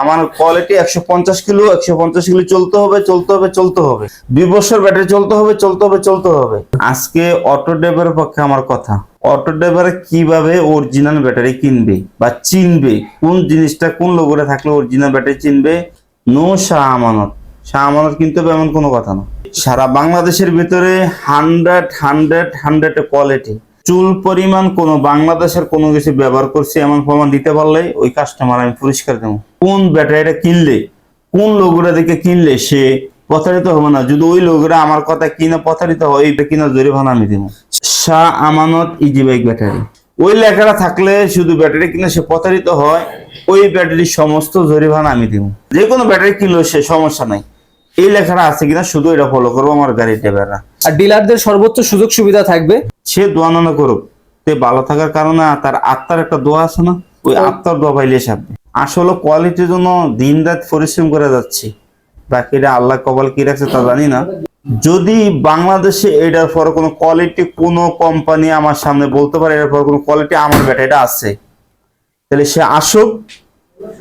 আমার কোয়ালিটি একশো পঞ্চাশ কিলো, একশো পঞ্চাশ কিলো চলতে হবে চলতে হবে চলতে হবে। দুই বছর ব্যাটারি চলতে হবে চলতে হবে চলতে হবে। আজকে অটো ড্রাইভারের পক্ষে আমার কথা। অটো ড্রাইভার কীভাবে অরিজিনাল ব্যাটারি কিনবে বা চিনবে? কোন জিনিসটা কোন লোগোরে থাকলে অরিজিনাল ব্যাটারি চিনবে? নো শাহ আমানত। শাহ আমানত কিনতে হবে এমন কোনো কথা না। সারা বাংলাদেশের ভিতরে হান্ড্রেড হান্ড্রেড হান্ড্রেড কোয়ালিটি চুল পরিমাণ কোনো বাংলাদেশের কোনো কিছু ব্যবহার করছে এমন প্রমাণ দিতে পারলে ওই কাস্টমার আমি পুরস্কার দেবো। কোন ব্যাটারিটা কিনলে, কোন লোগোটা দেখে কিনলে সে প্রতারিত হবে না। যদি ওই লোকরা আমার কথা কিনা প্রতারিত হয় এই কিনা জরিমানা আমি দেবো। Shah Amanat easy bike battery ওই লেখাটা থাকলে শুধু ব্যাটারি কিনে সে প্রতারিত হয়, ওই ব্যাটারির সমস্ত জরিমানা আমি দিব। যে কোনো ব্যাটারি কিনলেও সে সমস্যা নাই। এই লেখাটা আছে কিনা শুধু এটা ফলো করব আমার গাড়ির ড্রাইভাররা আর ডিলারদের সর্বোচ্চ সুযোগ সুবিধা থাকবে। সে দোয়া না করুক তে ভালো থাকার কারণে তার আত্মার একটা দোয়া আছে না? ওই আত্মার দোয়া পাইলে সারবে আসলে কোয়ালিটির জন্য দিন রাত পরিশ্রম করে যাচ্ছি। বাকিটা আল্লাহ কপাল কি রাখছে তা জানি না। যদি বাংলাদেশে এটার পর কোনো কোয়ালিটি কোনো কোম্পানি আমার সামনে বলতে পারে এটার পর কোনো কোয়ালিটি আমার ব্যাটারিটা আছে তাহলে সে আসুক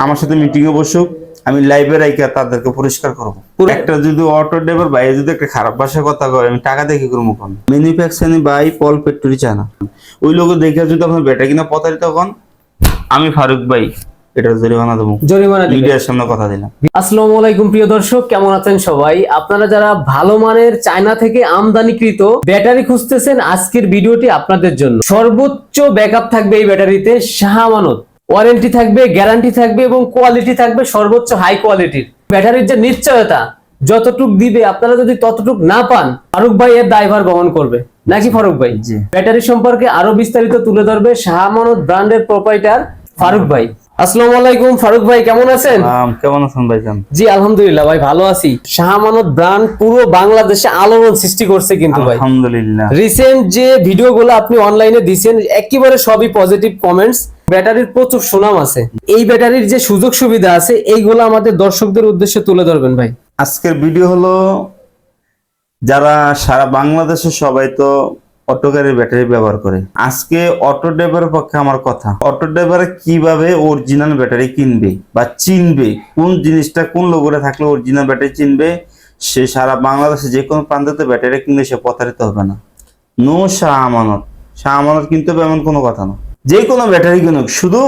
আমার সাথে মিটিংয়ে বসুক। আমি লাইভে রাইকে তাদেরকে পরিষ্কার করব। একটা যদি অটো ড্রাইভার ভাই যদি একটা খারাপ ভাষায় কথা কয় আমি টাকা দেখে করব কোন? ম্যানুফ্যাকচারিং বাই পল পেট্রোলি চানা ওই লোক দেখে যদি আপনার বেটা কিনা প্রতারিত হন আমি ফারুক ভাই এটার জরিমানা দেবো। জরিমানা মিডিয়ার সামনে কথা দিলাম। আসসালামু আলাইকুম প্রিয় দর্শক কেমন আছেন সবাই? আপনারা যারা ভালো মানের চায়না থেকে আমদানিকৃত ব্যাটারি খুঁজতেছেন আজকের ভিডিওটি আপনাদের জন্য। সর্বোচ্চ ব্যাকআপ থাকবে এই ব্যাটারিতে শাহামানত। ওয়ারেন্টি থাকবে গ্যারান্টি থাকবে এবং কোয়ালিটি থাকবে সর্বোচ্চ হাই কোয়ালিটির। ব্যাটারির যে নিশ্চয়তা যতটুক দিবে আপনারা যদি ততটুক না পান ফারুক ভাই এর দায়ভার বহন করবে। নাকি ফারুক ভাই? জি। ব্যাটারি সম্পর্কে আরও বিস্তারিত তুলে ধরবে শাহামানত ব্র্যান্ডের প্রোপাইটার ফারুক ভাই। আসসালামু আলাইকুম ফারুক ভাই কেমন আছেন? আম, কেমন আছেন ভাইজান? জি আলহামদুলিল্লাহ ভাই ভালো আছি। শাহমানত ব্র্যান্ড পুরো বাংলাদেশে আলোড়ন সৃষ্টি করছে কিন্তু ভাই। আলহামদুলিল্লাহ। রিসেন্ট যে ভিডিওগুলো আপনি অনলাইনে দিছেন একেবারে সবই পজিটিভ কমেন্টস ব্যাটারির প্রচুর সুনাম আছে। এই ব্যাটারির যে সুযোগ সুবিধা আছে, এইগুলো আমাদের দর্শকদের উদ্দেশ্যে তুলে ধরবেন ভাই। আজকের ভিডিও হলো, যারা সারা বাংলাদেশে সবাই তো অটো গাড়ির ব্যাটারি ব্যবহার করে। আজকে অটো ড্রাইভারের পক্ষে আমার কথা। অটো ড্রাইভার কীভাবে অরিজিনাল ব্যাটারি কিনবে বা চিনবে? কোন জিনিসটা কোন লোগোরে থাকলে অরিজিনাল ব্যাটারি চিনবে? সে সারা বাংলাদেশে যে কোনো প্রান্ততে ব্যাটারি কিনলে সে প্রতারিত হবে না। নো শাহ আমানত শাহ আমানত কিনতে হবে এমন কোনো কথা না। যে কোনো ব্যাটারি কিনুক, শুধু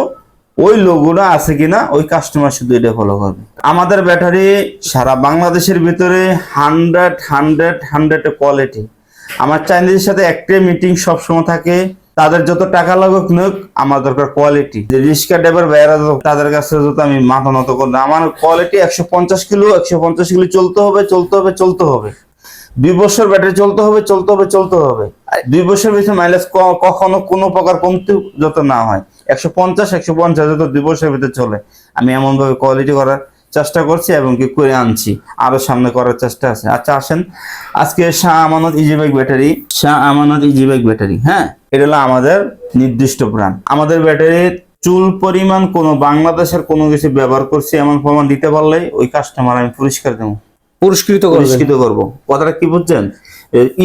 ওই লোগোটা আছে কিনা ওই কাস্টমার শুধু এটা ফলো করবে। আমাদের ব্যাটারি সারা বাংলাদেশের ভিতরে হান্ড্রেড হান্ড্রেড হান্ড্রেড কোয়ালিটি আমার চাইনিজের সাথে একটাই মিটিং সবসময় থাকে, তাদের যত টাকা লাগুক নোক, আমার দরকার কোয়ালিটি যে রিক্সা ড্রাইভার ভাইয়েরা তাদের কাছে যত আমি মাথা নত করব, আমার কোয়ালিটি একশো পঞ্চাশ কিলো, একশো পঞ্চাশ কিলো চলতে হবে চলতে হবে চলতে হবে। দুই বছর ব্যাটারি চলতে হবে চলতে হবে চলতে হবে। দুই বছর ভিতরে মাইলেজ কখনো কোনো প্রকার কমতি যত না হয়। একশো পঞ্চাশ একশো পঞ্চাশ যত দুই বছরের ভিতরে চলে। আমি এমন ভাবে কোয়ালিটি করার চেষ্টা করছি এবং কি করে আনছি। আরও সামনে করার চেষ্টা আছে। আচ্ছা আসেন। আজকে Shah Amanat easy bike battery Shah Amanat easy bike battery হ্যাঁ? এটা হলো আমাদের নির্দিষ্ট ব্র্যান্ড আমাদের ব্যাটারির চুল পরিমাণ কোনো বাংলাদেশের কোনো কিছু ব্যবহার করছি এমন প্রমাণ দিতে পারলে ওই কাস্টমার আমি পুরস্কার দেবো। পুরস্কৃত পরিষ্কৃত করব। কথাটা কি বুঝছেন?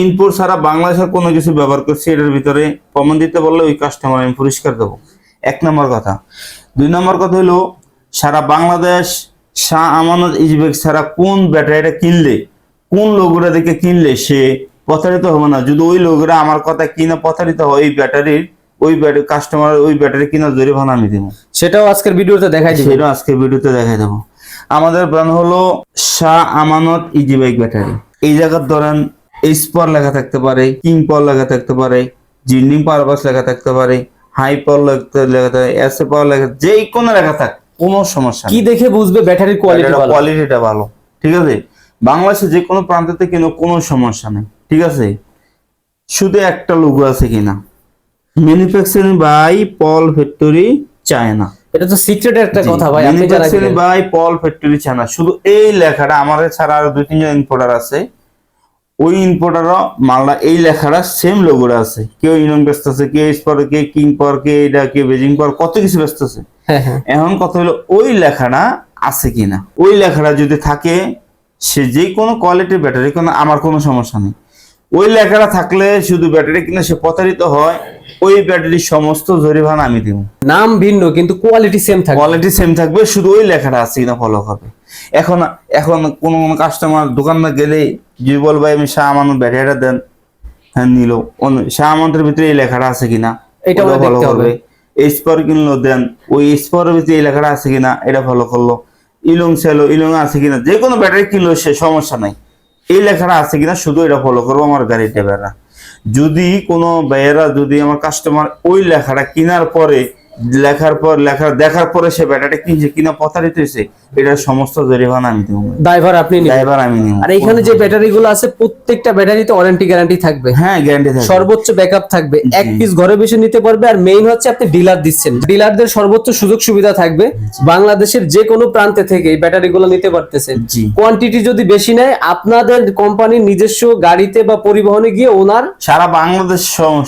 ইনপুট ছাড়া বাংলাদেশের কোনো কিছু ব্যবহার করছি এটার ভিতরে প্রমাণ দিতে বললে ওই কাস্টমার আমি পুরস্কার দেবো। এক নম্বর কথা। দুই নম্বর কথা হলো সারা বাংলাদেশ শাহ আমানত ইজবেক ছাড়া কোন ব্যাটারিটা কিনলে কোন লোকরা দেখে কিনলে সে প্রতারিত হবে না? যদি ওই লোকরা আমার কথা কিনে প্রতারিত হয় ওই ব্যাটারির ওই ব্যাটারি কাস্টমার ওই ব্যাটারি কিনা জরিমানা আমি দিব। সেটাও আজকের ভিডিওতে দেখাই দিবেন সেটা আজকে ভিডিওতে দেখাই দেবো। আমাদের ব্র্যান্ড হলো Shah Amanat easy bike battery. এই জায়গার ধরেন পাওয়ার লেখা থাকতে পারে কিং পাওয়ার লেখা থাকতে পারে জিন্ডিং পারপাস লেখা থাকতে পারে হাই পাওয়ার লেখা থাকে এস পাওয়ার লেখা যে কোনো লেখা থাক কোনো সমস্যা কি দেখে বুঝবে ব্যাটারির কোয়ালিটি ভালো? কোয়ালিটিটা ভালো ঠিক আছে? বাংলাদেশে যে কোনো প্রান্ততে কিনো কোনো সমস্যা নেই ঠিক আছে? শুধু একটা লোগো আছে কিনা। Manufacturing by Paul factory China এটা তো সিক্রেট একটা কথা ভাই আপনি যারা বাই পল ফ্যাক্টরি চায়না শুধু এই লেখাটা আমাদের ছাড়া আরও দুই তিনজন ইম্পোর্টার আছে। ওই ইম্পোর্টারও মালটা এই লেখাটা সেম লোগোটা আছে। কেউ ইউনিয়ন ব্যস্ত আছে কে স্পর কে কিং পর কে এটা কে বেজিং পর কত কিছু ব্যস্ত আছে। হ্যাঁ হ্যাঁ। এখন কথা হলো ওই লেখাটা আছে কিনা? ওই লেখাটা যদি থাকে সে যে কোনো কোয়ালিটির ব্যাটারি কোনো আমার কোনো সমস্যা নেই। ওই লেখাটা থাকলে শুধু ব্যাটারি কিনে সে প্রতারিত হয় ওই ব্যাটারির সমস্ত জরিমানা আমি দিব। নাম ভিন্ন কিন্তু কোয়ালিটি সেম থাকবে। কোয়ালিটি সেম থাকবে শুধু ওই লেখাটা আছে কিনা ফলো করবে এখন এখন কোন কোন কাস্টমার দোকানে গেলে যদি বল ভাই আমি শাহ আমানত ব্যাটারিটা দেন হ্যাঁ নিল। শাহ আমানতের ভিতরে এই লেখাটা আছে কিনা এটা হবে। করবে। স্পর কিনলো দেন ওই স্পরের ভিতরে এই লেখাটা আছে কিনা এটা ফলো করল। ইলং সেলো ইলং আছে কিনা যে কোনো ব্যাটারি কিনলো সে সমস্যা নাই। এই লেখাটা আছে কিনা শুধু এটা ফলো করব, আমার গাড়ির ড্রাইভাররা যদি কোনো বেয়েরা যদি আমার কাস্টমার ওই লেখাটা কেনার পরে লেখার পর লেখা দেখার পরে সে ব্যাটারি কিনছে কিনা প্রতারিত হয়েছে এটার সমস্ত জরিমানা আমি দেবো। ড্রাইভার আপনি ড্রাইভার আমি নিব। আর এখানে যে ব্যাটারি গুলো আছে প্রত্যেকটা ব্যাটারিতে ওয়ারেন্টি গ্যারান্টি থাকবে। হ্যাঁ গ্যারান্টি থাকবে। সর্বোচ্চ ব্যাকআপ থাকবে। এক পিস ঘরে বসে নিতে পারবে আর মেইন হচ্ছে আপনি ডিলার দিচ্ছেন। ডিলারদের সর্বোচ্চ সুযোগ সুবিধা থাকবে। বাংলাদেশের যে কোনো প্রান্তে থেকে এই ব্যাটারি গুলো নিতে পারতেছেন। কোয়ান্টিটি যদি বেশি নেয় আপনাদের কোম্পানির নিজস্ব গাড়িতে বা পরিবহনে গিয়ে ওনার সারা বাংলাদেশ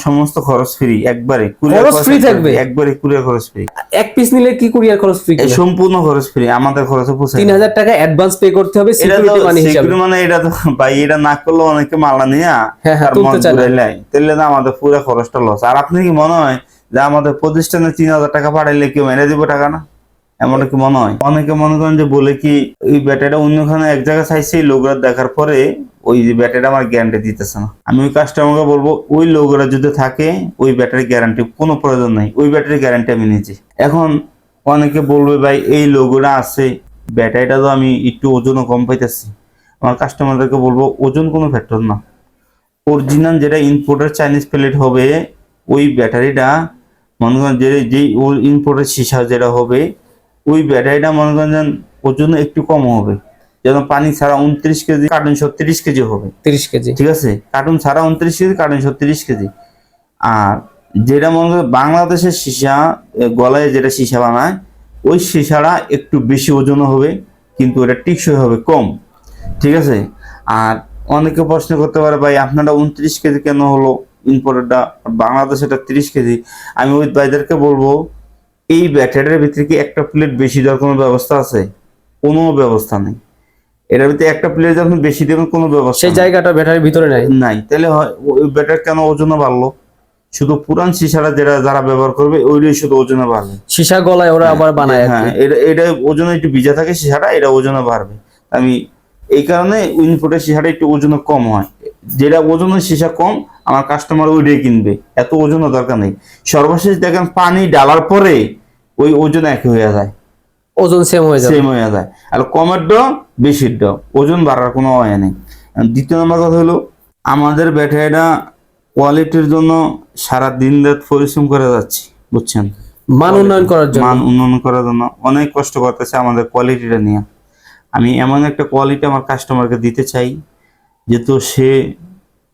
সমস্ত খরচ ফ্রি একবারে। খরচ ফ্রি থাকবে? একবারে কুরিয়ার খরচ ফ্রি এক পিস নিলে কি কুরিয়ার খরচ ফ্রি সম্পূর্ণ খরচ ফ্রি আমাদের খরচে পৌঁছে তিন হাজার টাকা অ্যাডভান্স পে করতে হবে সিকিউরিটি মানি হিসাবে। মানে এটা তো ভাই এটা না করলে অনেকে মালা নিয়ে হ্যাঁ, হ্যাঁ, মন ঘুরাইলাই তাহলে না আমাদের পুরো খরচটা লস আর আপনি কি মনে হয় যে আমাদের প্রতিষ্ঠানে তিন হাজার টাকা পাঠাইলে কেউ মেরে দিব টাকা না? এমন কি মনে হয়? অনেকে মনে করেন যে বলে কি ওই ব্যাটারিটা অন্যখানে এক জায়গায় চাইছি লোকরা দেখার পরে ওই যে ব্যাটারিটা আমার গ্যারান্টি দিতেছে না। আমি ওই কাস্টমারকে বলব, ওই লোকরা যদি থাকে, ওই ব্যাটারি গ্যারান্টি কোনো প্রয়োজন নাই। ওই ব্যাটারি গ্যারান্টি আমি নিচ্ছি এখন অনেকে বলবে, ভাই, এই লোগোটা আছে, ব্যাটারিটা তো আমি একটু ওজনও কম পাইতেছি। আমার কাস্টমারদেরকে বলব, ওজন কোনো ফ্যাক্টর না। অরিজিনাল যেটা ইম্পোর্টের চাইনিজ প্লেট হবে, ওই ব্যাটারিটা মনে করেন যে যেই ইম্পোর্টের সীসা যেটা হবে ওই ব্যাটারিটা মনে করেন যেন ওজন একটু কম হবে। যেমন পানি ছাড়া উনত্রিশ কেজি কার্টুন ছত্রিশ কেজি হবে। তিরিশ কেজি। ঠিক আছে? কার্টুন ছাড়া উনত্রিশ কেজি কার্টুন ছত্রিশ কেজি। আর যেটা মনে করেন বাংলাদেশের সীসা গলায় যেটা সীসা বানায় ওই সীসাটা একটু বেশি ওজন হবে কিন্তু ওটা টিকসই হবে কম। ঠিক আছে? আর অনেকে প্রশ্ন করতে পারে ভাই আপনারা উনত্রিশ কেজি কেন হলো? ইম্পোর্টেডটা বাংলাদেশ এটা তিরিশ কেজি। আমি ওই ভাইদেরকে বলব এই ব্যাটারির ভিতরে কি একটা প্লেট বেশি দেওয়ার কোনো ব্যবস্থা আছে? কোনো ব্যবস্থা নেই। এটার ভিতরে একটা প্লেট যখন বেশি দেবেন কোনো ব্যবস্থা সেই জায়গাটা ব্যাটারির ভিতরে নাই? নাই। তাহলে হয় ওই ব্যাটার কেন ওজনে বাড়লো? শুধু পুরান সিসারা যেটা যারা ব্যবহার করবে ওইটাই শুধু ওজনে বাড়বে। সিসা গলায় ওরা আবার বানায় হ্যাঁ এটা এটা ওজনে একটু ভিজা থাকে সিসাটা এটা ওজনে বাড়বে। আমি এই কারণে ইনপুটের সিসাটা একটু ওজনে কম হয়। যেটা ওজনের সিসা কম আমার কাস্টমার ওইটাই কিনবে। এত ওজনের দরকার নেই। সর্বশেষ দেখেন পানি ডালার পরে ওই ওজন একই হয়ে যায়। ওজন সেম হয়ে যাবে। সেম হয়ে যায়। আর কমের ড বেশির ড ওজন বাড়ার কোনো হয় নেই। দ্বিতীয় নম্বর কথা হলো আমাদের ব্যাটারিটা কোয়ালিটির জন্য সারা দিন রাত পরিশ্রম করে যাচ্ছি বুঝছেন? মান উন্নয়ন করার জন্য। মান উন্নয়ন করার জন্য অনেক কষ্ট করতেছে আমাদের কোয়ালিটিটা নিয়ে। আমি এমন একটা কোয়ালিটি আমার কাস্টমারকে দিতে চাই যেহেতু সে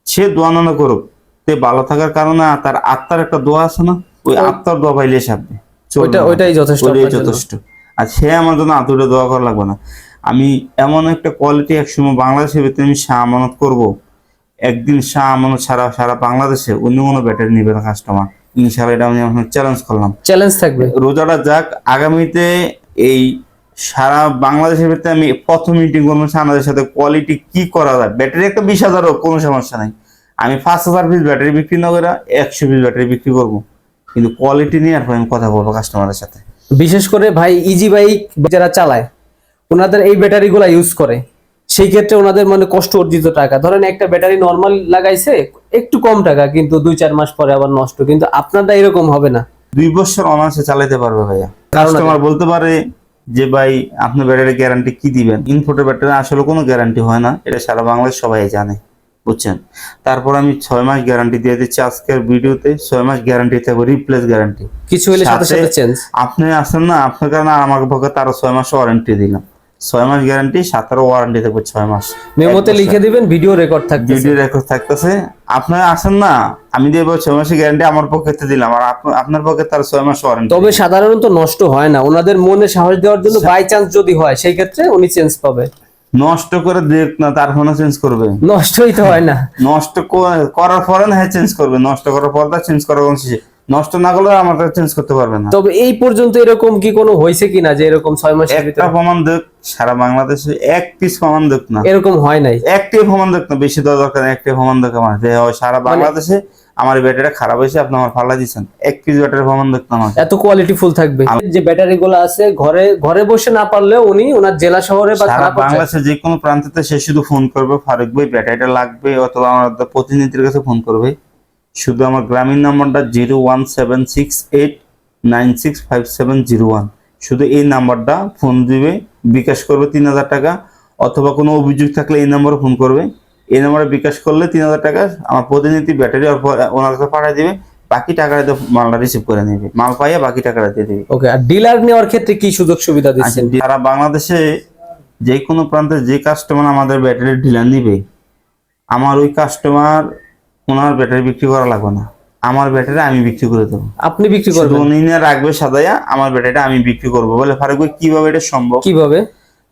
সে দোয়া না করুক তে ভালো থাকার কারণে তার আত্মার একটা দোয়া আছে না? ওই আত্মার দোয়া পাইলে সাপবে ওইটা ওইটাই যথেষ্ট ওইটাই যথেষ্ট। আর সে আমার জন্য আতুরে দোয়া করা লাগবে না। আমি এমন একটা কোয়ালিটি একসময় বাংলাদেশের ভিতরে আমি শাহ আমানত করব। একদিন শাহ আমানত সারা সারা বাংলাদেশে অন্য কোনো ব্যাটারি নিবে না কাস্টমার ইনশাল্লাহ এটা আমি চ্যালেঞ্জ করলাম। চ্যালেঞ্জ থাকবে। রোজাটা যাক আগামীতে এই সারা বাংলাদেশের ভিতরে আমি প্রথম মিটিং করব সানাদের সাথে কোয়ালিটি কি করা যায়। ব্যাটারি একটা বিশ হাজার কোনো সমস্যা নাই। আমি পাঁচ হাজার পিস ব্যাটারি বিক্রি না করে একশো পিস ব্যাটারি বিক্রি করব। কিন্তু কোয়ালিটি নিয়ে আর আমি কথা বলব কাস্টমারের সাথে। বিশেষ করে ভাই ইজি বাইক যারা চালায় ওনাদের এই ব্যাটারি গুলা ইউজ করে। সেই ক্ষেত্রে ওনাদের মানে কষ্ট অর্জিত টাকা। ধরেন একটা ব্যাটারি নর্মাল লাগাইছে একটু কম টাকা কিন্তু দুই চার মাস পরে আবার নষ্ট। কিন্তু আপনারটা এরকম হবে না। দুই বছর অনার্সে চালাতে পারবে ভাইয়া। কাস্টমার বলতে পারে যে ভাই আপনি ব্যাটারি গ্যারান্টি কি দিবেন? ইনফোটের ব্যাটারি আসলে কোনো গ্যারান্টি হয় না। এটা সারা বাংলাদেশ সবাই জানে। বুঝছেন? তারপর আমি ছয় মাস গ্যারান্টি দিয়ে দিচ্ছি আজকের ভিডিওতে ছয় মাস গ্যারান্টি থাকবে রিপ্লেস গ্যারান্টি কিছু হলে সাথে সাথে- চেঞ্জ আপনি আসেন না আপনার কারণে আমার পক্ষে তারও ছয় মাস ওয়ারেন্টি দিলাম। ছয় মাস গ্যারান্টি সাতেরও ওয়ারেন্টি থাকবে ছয় মাস। মেমোতে লিখে দিবেন ভিডিও রেকর্ড থাকবে ভিডিও রেকর্ড থাকতেছে। আপনার আসেন না আমি দিয়ে ছয় মাসের গ্যারান্টি আমার পক্ষে দিলাম আর আপ- আপনার পক্ষে তার ছয় মাস ওয়ারেন্টি তবে সাধারণত নষ্ট হয় না ওনাদের মনে সাহস দেওয়ার জন্য বাই চান্স যদি হয় সেই ক্ষেত্রে উনি চেঞ্জ পাবে। নষ্ট করে দেখ না তার ফোনে চেঞ্জ করবে? নষ্টই তো হয় না। নষ্ট করার পরে না চেঞ্জ করবে নষ্ট করার পর চেঞ্জ করার নষ্ট না করলে আমার কাছে চেঞ্জ করতে পারবে না। তবে এই পর্যন্ত এরকম কি কোনো হয়েছে কিনা যে এরকম ছয় মাসের একটা ভিতরে? প্রমাণ দেখ সারা বাংলাদেশে এক পিস প্রমাণ দেখ না। এরকম হয় নাই। একটাই প্রমাণ দেখ না বেশি দরকার নেই, একটাই প্রমাণ দেখ আমার। যে সারা মানে বাংলাদেশে আমার ব্যাটারিটা খারাপ হয়েছে আপনি আমার ফাল্লা দিচ্ছেন এক পিস ব্যাটারি প্রমাণ দেখ না আমাকে এত কোয়ালিটি ফুল থাকবে। যে ব্যাটারি গুলো আছে ঘরে ঘরে বসে না পারলেও উনি ওনার জেলা শহরে বা সারা খারাপ বাংলাদেশে যে কোনো প্রান্তে সে শুধু ফোন করবে। ফারুক ভাই ব্যাটারিটা লাগবে অথবা আমার প্রতিনিধির কাছে ফোন করবে। শুধু আমার গ্রামীণ নাম্বারটা zero one seven six eight nine six five seven zero one. শুধু এই নাম্বারটা ফোন দিবে বিকাশ করবে তিন হাজার টাকা। অথবা কোনো অভিযোগ থাকলে এই নাম্বারে ফোন করবে। এই নাম্বারে বিকাশ করলে তিন হাজার টাকা আমার প্রতিনিধি ব্যাটারি ওনার কাছে পাঠিয়ে দিবে বাকি টাকাটা তো মালটা রিসিভ করে নেবে। মাল পাইয়া বাকি টাকাটা দিয়ে দিবে। ওকে আর ডিলার নেওয়ার ক্ষেত্রে কি সুযোগ সুবিধা আচ্ছা, দিচ্ছেন সারা বাংলাদেশে যে কোনো প্রান্তে যে কাস্টমার আমাদের ব্যাটারি ডিলার নিবে আমার ওই কাস্টমার ওনার ব্যাটারি বিক্রি করা লাগবে না। আমার ব্যাটারি আমি বিক্রি করে দেবো। আপনি বিক্রি করবেন? উনি রাখবে সাদাইয়া আমার ব্যাটারিটা আমি বিক্রি করব বলে ফারুক ভাই কীভাবে এটা সম্ভব? কীভাবে?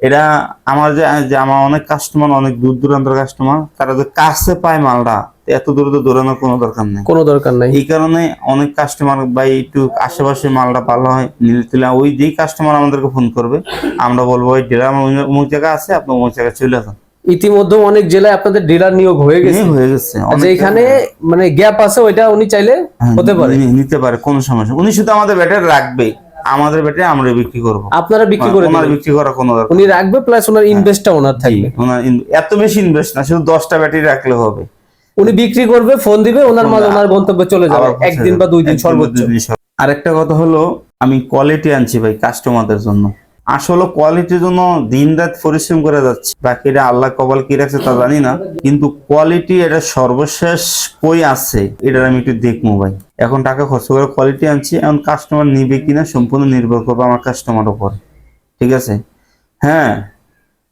এটা আমার যে আমার অনেক কাস্টমার অনেক দূর দূরান্তের কাস্টমার তারা যে কাছে পায় মালটা এত দূরে তো দৌড়ানোর কোনো দরকার নেই। কোনো দরকার নাই। এই কারণে অনেক কাস্টমার বা একটু আশেপাশে মালটা ভালো হয় নিলে তুলে ওই যেই কাস্টমার আমাদেরকে ফোন করবে আমরা বলব ওই ডিলার আমার অমুক- জায়গায় আছে আপনি অমুক জায়গায় চলে আসেন। ইতিমধ্যে অনেক জেলায় আপনাদের ডিলার নিয়োগ হয়ে গেছে। হয়ে গেছে আচ্ছা এখানে মানে গ্যাপ আছে ওইটা উনি চাইলে হ্যাঁ, হতে পারে। নিতে পারে কোনো সমস্যা উনি শুধু আমাদের ব্যাটার রাখবে আমাদের বেটে আমরা বিক্রি করব। আপনারা বিক্রি করে ওনার বিক্রি করা কোনো দরকার উনি রাখবে প্লাস ওনার ইনভেস্টটা ওনার জি, থাকবে। ওনার এত বেশি ইনভেস্ট না শুধু দশটা ব্যাটারি রাখলে হবে। উনি বিক্রি করবে ফোন দিবে ওনার মাল ওনার গন্তব্যে চলে যাবে। একদিন বা দুই দিন সর্বোচ্চ। দুই দিন সর্বোচ্চ। আরেকটা কথা হলো আমি কোয়ালিটি আনছি ভাই কাস্টমারদের জন্য। আসলে কোয়ালিটির জন্য দিন রাত পরিশ্রম করে যাচ্ছি। বাকিটা আল্লাহ কপাল কি রাখছে তা জানি না, কিন্তু কোয়ালিটি এটা সর্বশেষ কই আছে এটা আমি একটু দেখব ভাই। এখন টাকা খরচ করে কোয়ালিটি আনছি, এখন কাস্টমার নিবে কিনা সম্পূর্ণ নির্ভর করবে আমার কাস্টমার উপর। ঠিক আছে? হ্যাঁ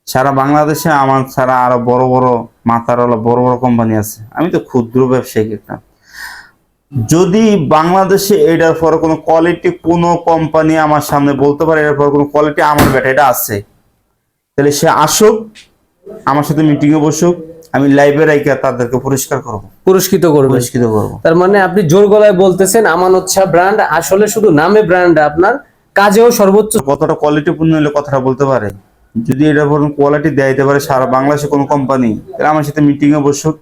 সারা বাংলাদেশে আমার ছাড়া আরও বড় বড় মাথার বড় বড় কোম্পানি আছে। আমি তো ক্ষুদ্র ব্যবসায়ী একটা। যদি বাংলাদেশে এটার পর কোনো কোয়ালিটি কোনো কোম্পানি আমার সামনে বলতে পারে এটার পর কোনো কোয়ালিটি আমার বেটা এটা আছে তাহলে সে আসুক আমার সাথে মিটিং এ বসুক আমি লাইভে রাইকে তাদেরকে পরিষ্কার করব। পুরস্কৃত করবে। পরিষ্কৃত করব। তার মানে আপনি জোর গলায় বলতেছেন আমানত শাহ ব্র্যান্ড আসলে শুধু নামে ব্র্যান্ড আপনার কাজেও সর্বোচ্চ। কতটা কোয়ালিটি পূর্ণ হলে কথাটা বলতে পারে? যদি এটার পর কোয়ালিটি দেয় দিতে পারে সারা বাংলাদেশে কোনো কোম্পানি তাহলে আমার সাথে মিটিং এ বসুক।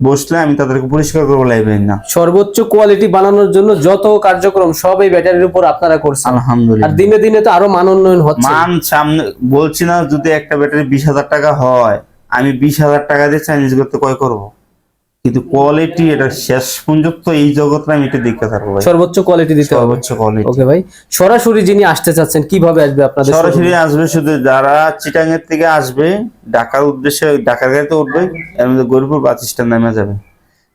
বসলে আমি তাদেরকে পরিষ্কার করব লাইব্রেরি না। সর্বোচ্চ কোয়ালিটি বানানোর জন্য যত কার্যক্রম সব এই ব্যাটারির উপর আপনারা করছেন। আলহামদুলিল্লাহ। আর দিনে দিনে তো আরও মান উন্নয়ন হচ্ছে। মান সামনে বলছি না যদি একটা ব্যাটারি বিশ হাজার টাকা হয় আমি বিশ হাজার টাকা দিয়ে চাইনিজ করতে কয় করব। কিন্তু কোয়ালিটি এটা শেষ পর্যন্ত এই জগতে আমি এটা দেখতে থাকব ভাই। সর্বোচ্চ কোয়ালিটি দিতে হবে। সর্বোচ্চ কোয়ালিটি ওকে ভাই সরাসরি যিনি আসতে চাচ্ছেন কীভাবে আসবে আপনাদের সরাসরি আসবে শুধু যারা চিটাং এর থেকে আসবে ঢাকার উদ্দেশ্যে ঢাকার গাড়িতে উঠবে এর মধ্যে গরিপুর বাস স্ট্যান্ড নেমে যাবে।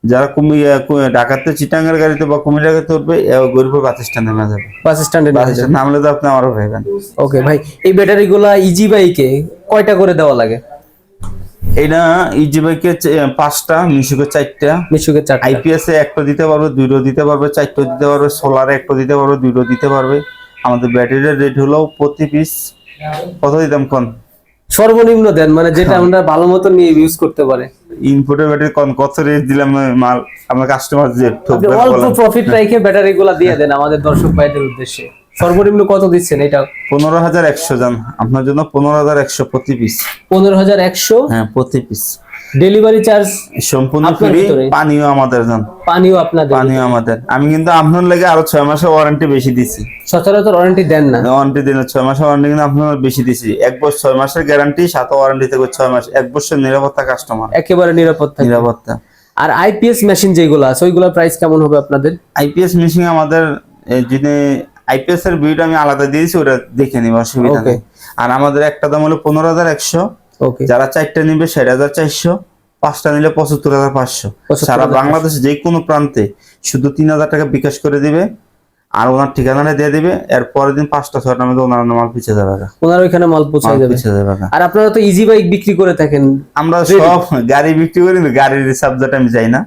যারা কুমিল্লা ঢাকাতে চিটাঙ্গের গাড়িতে বা কুমিল্লা গাড়িতে উঠবে এ গরিপুর বাস স্ট্যান্ড নেমে যাবে। বাস স্ট্যান্ডে নামলে তো আপনি আমারও ভাইবেন। ওকে ভাই এই ব্যাটারি গুলা ইজি বাইকে কয়টা করে দেওয়া লাগে? এটা ইজি বাইকে পাঁচটা মিশুকে চারটা। মিশুকের চারটা। আইপিএস এ একটা দিতে পারবে দুইটো দিতে পারবে চারটো দিতে পারবে সোলারে একটা দিতে পারবে দুইটো দিতে পারবে। আমাদের ব্যাটারির রেট হলো প্রতি পিস কত দিতাম কোন? সর্বনিম্ন দেন মানে হ্যাঁ। যেটা আমরা ভালো মতো নিয়ে ইউজ করতে পারে। ইনপুটের ব্যাটারি কোন? কত রেট দিলাম মাল? আমরা কাস্টমার যে অল্প প্রফিট রেখে ব্যাটারি গুলা দিয়ে দেন আমাদের দর্শক ভাইদের উদ্দেশ্যে। সর্বনিম্ন কত দিচ্ছেন এটা? পনেরো হাজার একশো জান। আপনার জন্য পনেরো হাজার একশো প্রতি পিস পনেরো হাজার একশো? হ্যাঁ প্রতি পিস ডেলিভারি চার্জ সম্পূর্ণ ফ্রি পানিও আমাদের জান। পানিও আপনাদের পানিও আমাদের। আমি কিন্তু আপনার লেগে আরও ছয় মাসের ওয়ারেন্টি বেশি দিছি। সচরাচর ওয়ারেন্টি দেন না। ওয়ারেন্টি দিন ছয় মাসের ওয়ারেন্টি কিন্তু আপনার বেশি দিছি। এক বছর ছয় মাসের গ্যারান্টি সাত ওয়ারেন্টি থেকে ছয় মাস। এক বছর নিরাপত্তা কাস্টমার একেবারে নিরাপত্তা। নিরাপত্তা। আর আইপিএস মেশিন যেগুলো আছে ওইগুলোর প্রাইস কেমন হবে আপনাদের? আইপিএস মেশিন আমাদের যিনি আইপিএস এর ভিডিও আমি আলাদা দিয়েছি ওটা দেখে নিব অসুবিধা নেই। আর আমাদের একটা দাম হলো পনেরো হাজার একশো। যারা চারটা নিবে ষাট হাজার চারশো পাঁচটা নিলে পঁচাত্তর হাজার পাঁচশো। 75,500 সারা বাংলাদেশে যে কোনো প্রান্তে শুধু তিন হাজার টাকা বিকাশ করে দিবে আর ওনার ঠিকানাটা দিয়ে দিবে এর পরের দিন পাঁচটা ছয়টার মধ্যে ওনার মাল পিছিয়ে যাবে। ওনার ওইখানে মাল মাল যাবে। আর আপনারা তো ইজি বাইক বিক্রি করে থাকেন। আমরা সব গাড়ি বিক্রি করি না গাড়ির সাবজেক্ট আমি যাই না।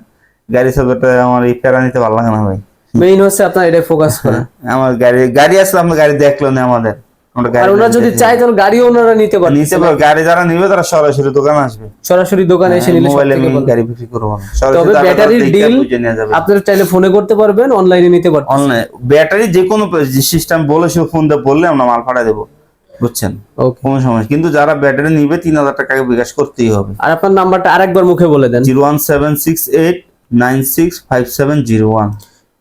গাড়ি সাবজেক্ট আমার এই প্যারা নিতে ভালো লাগে না ভাই। মেইন হচ্ছে আপনার এটা ফোকাস করা। আমার গাড়ি গাড়ি আসলে আপনার গাড়ি দেখল না আমাদের। আমরা আর ওনারা যদি চায় তাহলে গাড়িও ওনারা নিতে পারে নিতে পারবে। গাড়ি যারা নিবে তারা সরাসরি দোকানে আসবে। সরাসরি দোকানে এসে নিলে মোবাইলে আমি গাড়ি বিক্রি করব তবে তারা ব্যাটারির ডিল আপনারা চাইলে ফোনে করতে পারবেন অনলাইনে নিতে পারবেন অনলাইন ব্যাটারি যে কোনো সিস্টেম বলে সে ফোন দিয়ে বললে আমরা মাল পাঠাই দেবো। বুঝছেন? কোনো সমস্যা কিন্তু যারা ব্যাটারি নিবে তিন হাজার টাকা বিকাশ করতেই হবে। আর আপনার নাম্বারটা আরেকবার মুখে বলে দেন। Zero one seven six eight nine six five seven zero one.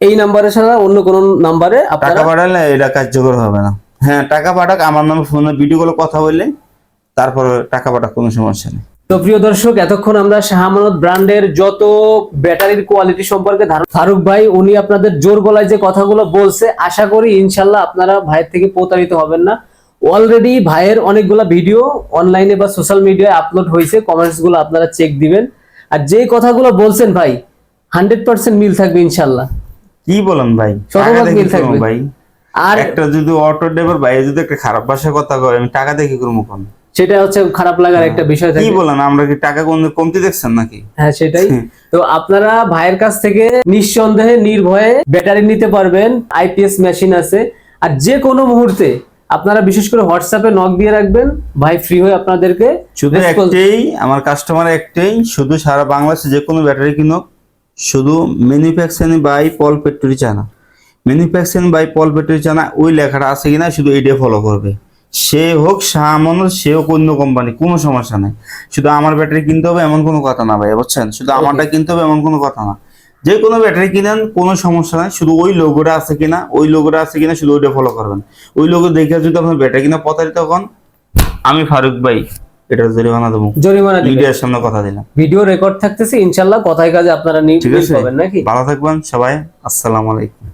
এই নাম্বারে ছাড়া অন্য কোন নাম্বারে টাকা পাঠালে এটা কার্যকর হবে না। হ্যাঁ টাকা পাঠাক আমার নামে ফোনে ভিডিও কলে কথা বললে তারপর টাকা পাঠাক কোনো সমস্যা নেই। তো প্রিয় দর্শক এতক্ষণ আমরা শাহামানত ব্র্যান্ডের যত ব্যাটারির কোয়ালিটি সম্পর্কে ফারুক ভাই উনি আপনাদের জোর গলায় যে কথাগুলো বলছে আশা করি ইনশাল্লাহ আপনারা ভাইয়ের থেকে প্রতারিত হবেন না। অলরেডি ভাইয়ের অনেকগুলো ভিডিও অনলাইনে বা সোশ্যাল মিডিয়ায় আপলোড হয়েছে কমেন্টসগুলো আপনারা চেক দিবেন। আর যে কথাগুলো বলছেন ভাই হান্ড্রেড পার্সেন্ট মিল থাকবে ইনশাল্লাহ। কি বলেন ভাই? শতভাগ মিল থাকবে। ভাই? আর একটা যদি অটো ড্রাইভার ভাই যদি একটা খারাপ ভাষায় কথা কয় আমি টাকা দেখে করব কোন? সেটা হচ্ছে খারাপ লাগার একটা বিষয় কি বলেন আমরা কি টাকা কোন কমতি দেখছেন নাকি? হ্যাঁ সেটাই। তো আপনারা ভাইয়ের কাছ থেকে নিঃসন্দেহে নির্ভয়ে ব্যাটারি নিতে পারবেন। আইপিএস মেশিন আছে। আর যে কোনো মুহূর্তে আপনারা বিশেষ করে হোয়াটসঅ্যাপে নক দিয়ে রাখবেন। ভাই ফ্রি হয়ে আপনাদেরকে শুধু একটাই আমার কাস্টমার একটাই শুধু সারা বাংলাদেশে যে কোনো ব্যাটারি কিনুক। শুধু ম্যানুফ্যাকচারিং বাই পল পেট্রোলি চানা ম্যানুফ্যাকচারিং বাই পল পেট্রোলি চানা ওই লেখাটা আছে কিনা শুধু এইটা ফলো করবে। সে হোক শাহমানুর সে হোক অন্য কোম্পানি কোনো সমস্যা নাই। শুধু আমার ব্যাটারি কিনতে হবে এমন কোনো কথা না ভাই বুঝছেন? শুধু আমারটা কিনতে হবে এমন কোনো কথা না। যে কোনো ব্যাটারি কিনেন কোনো সমস্যা নাই। শুধু ওই লোগোটা আছে কিনা ওই লোগোটা আছে কিনা শুধু ওইটা ফলো করবেন। ওই লোগো দেখে যদি আপনার ব্যাটারি কিনা প্রতারিত হন আমি ফারুক ভাই। এটা জরিমানা দেবো। জরিমানা মিডিয়ার সামনে কথা দিলাম। ভিডিও রেকর্ড থাকতেছে ইনশাল্লাহ কথায় কাজে আপনারা নিয়ে পাবেন নাকি? ভালো থাকবেন সবাই। আসসালামু আলাইকুম।